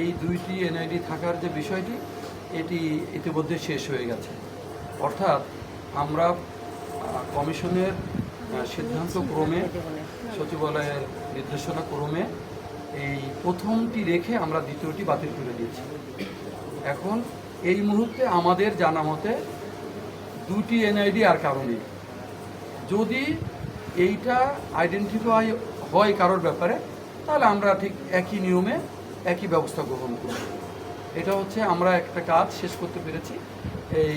এই দুইটি এনআইডি থাকার যে বিষয়টি, এটি ইতিমধ্যে শেষ হয়ে গেছে। অর্থাৎ আমরা কমিশনের সিদ্ধান্ত ক্রমে সচিবালয়ের নির্দেশনা ক্রমে এই প্রথমটি রেখে আমরা দ্বিতীয়টি বাতিল করে দিয়েছি। এখন এই মুহূর্তে আমাদের জানা মতে দুটি এনআইডি আর কারণে যদি এইটা আইডেন্টিফাই হয় কারোর ব্যাপারে, তাহলে আমরা ঠিক একই নিয়মে একই ব্যবস্থা গ্রহণ করব এটা হচ্ছে আমরা একটা কাজ শেষ করতে পেরেছি। এই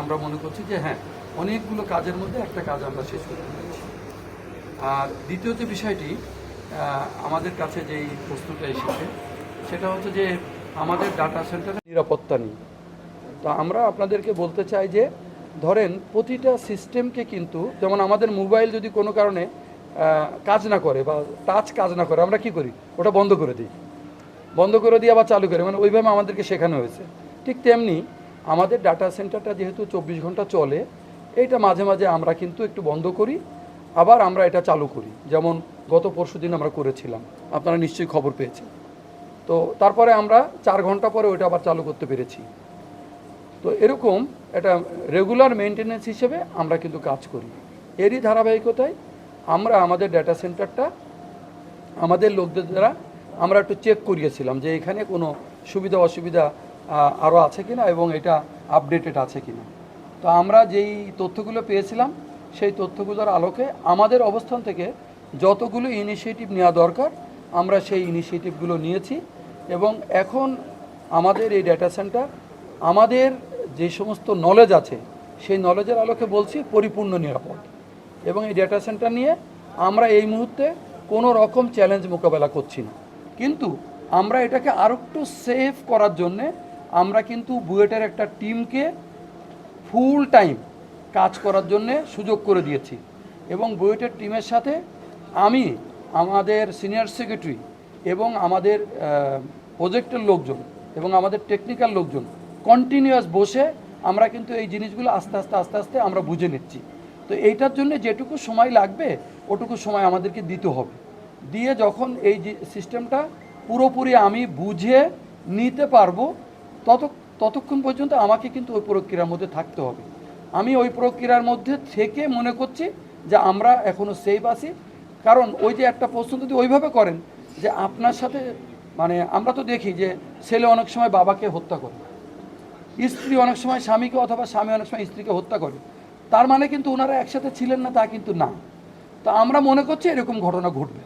আমরা মনে করছি যে হ্যাঁ অনেকগুলো কাজের মধ্যে একটা কাজ আমরা শেষ করতে পেরেছি। আর দ্বিতীয় যে বিষয়টি আমাদের কাছে যেই প্রশ্নটা এসেছে, সেটা হচ্ছে যে আমাদের ডাটা সেন্টারে নিরাপত্তা নেই। তো আমরা আপনাদেরকে বলতে চাই যে, ধরেন প্রতিটা সিস্টেমকে কিন্তু, যেমন আমাদের মোবাইল যদি কোনো কারণে কাজ না করে বা টাচ কাজ না করে, আমরা কি করি? ওটা বন্ধ করে দিই। বন্ধ করে দিয়ে আবার চালু করি। মানে ওইভাবে আমাদেরকে শেখানো হয়েছে। ঠিক তেমনি আমাদের ডাটা সেন্টারটা যেহেতু চব্বিশ ঘণ্টা চলে, এইটা মাঝে মাঝে আমরা কিন্তু একটু বন্ধ করি, আবার আমরা এটা চালু করি। যেমন গত পরশু দিন আমরা করেছিলাম। আপনারা নিশ্চয়ই খবর পেয়েছেন। তো তারপরে আমরা চার ঘণ্টা পরে ওইটা আবার চালু করতে পেরেছি। তো এরকম এটা রেগুলার মেনটেনেন্স হিসেবে আমরা কিন্তু কাজ করি। এরই ধারাবাহিকতায় আমরা আমাদের ডেটা সেন্টারটা আমাদের লোকদের দ্বারা আমরা একটু চেক করিয়েছিলাম যে এখানে কোনো সুবিধা, অসুবিধা আরও আছে কিনা এবং এটা আপডেটেড আছে কিনা। তো আমরা যেই তথ্যগুলো পেয়েছিলাম, সেই তথ্যগুলোর আলোকে আমাদের অবস্থান থেকে যতগুলো ইনিশিয়েটিভ নেওয়া দরকার, আমরা সেই ইনিশিয়েটিভগুলো নিয়েছি এবং এখন আমাদের এই ডেটা সেন্টার আমাদের যে সমস্ত নলেজ আছে, সেই নলেজের আলোকে বলছি পরিপূর্ণ নিরাপদ। এবং এই ডেটা সেন্টার নিয়ে আমরা এই মুহূর্তে কোনো রকম চ্যালেঞ্জ মোকাবেলা করছি না। কিন্তু আমরা এটাকে আরও একটু সেফ করার জন্যে আমরা কিন্তু বুয়েটের একটা টিমকে ফুল টাইম কাজ করার জন্যে সুযোগ করে দিয়েছি। এবং বুয়েটের টিমের সাথে আমি, আমাদের সিনিয়র সেক্রেটারি এবং আমাদের প্রজেক্টের লোকজন এবং আমাদের টেকনিক্যাল লোকজন কন্টিনিউয়াস বসে আমরা কিন্তু এই জিনিসগুলো আস্তে আস্তে আস্তে আস্তে আমরা বুঝে নিচ্ছি। তো এইটার জন্য যেটুকু সময় লাগবে, ওটুকু সময় আমাদেরকে দিতে হবে। দিয়ে যখন এই সিস্টেমটা পুরোপুরি আমি বুঝে নিতে পারব, তত, ততক্ষণ পর্যন্ত আমাকে কিন্তু ওই প্রক্রিয়ার মধ্যে থাকতে হবে। আমি ওই প্রক্রিয়ার মধ্যে থেকে মনে করছি যে আমরা এখনও সেফ আছি। কারণ ওই যে একটা প্রশ্ন যদি ওইভাবে করেন যে আপনার সাথে মানে আমরা তো দেখি যে ছেলে অনেক সময় বাবাকে হত্যা করে, স্ত্রী অনেক সময় স্বামীকে অথবা স্বামী অনেক সময় স্ত্রীকে হত্যা করে, তার মানে কিন্তু ওনারা একসাথে ছিলেন না, তা কিন্তু না। তো আমরা মনে করছি এরকম ঘটনা ঘটবে।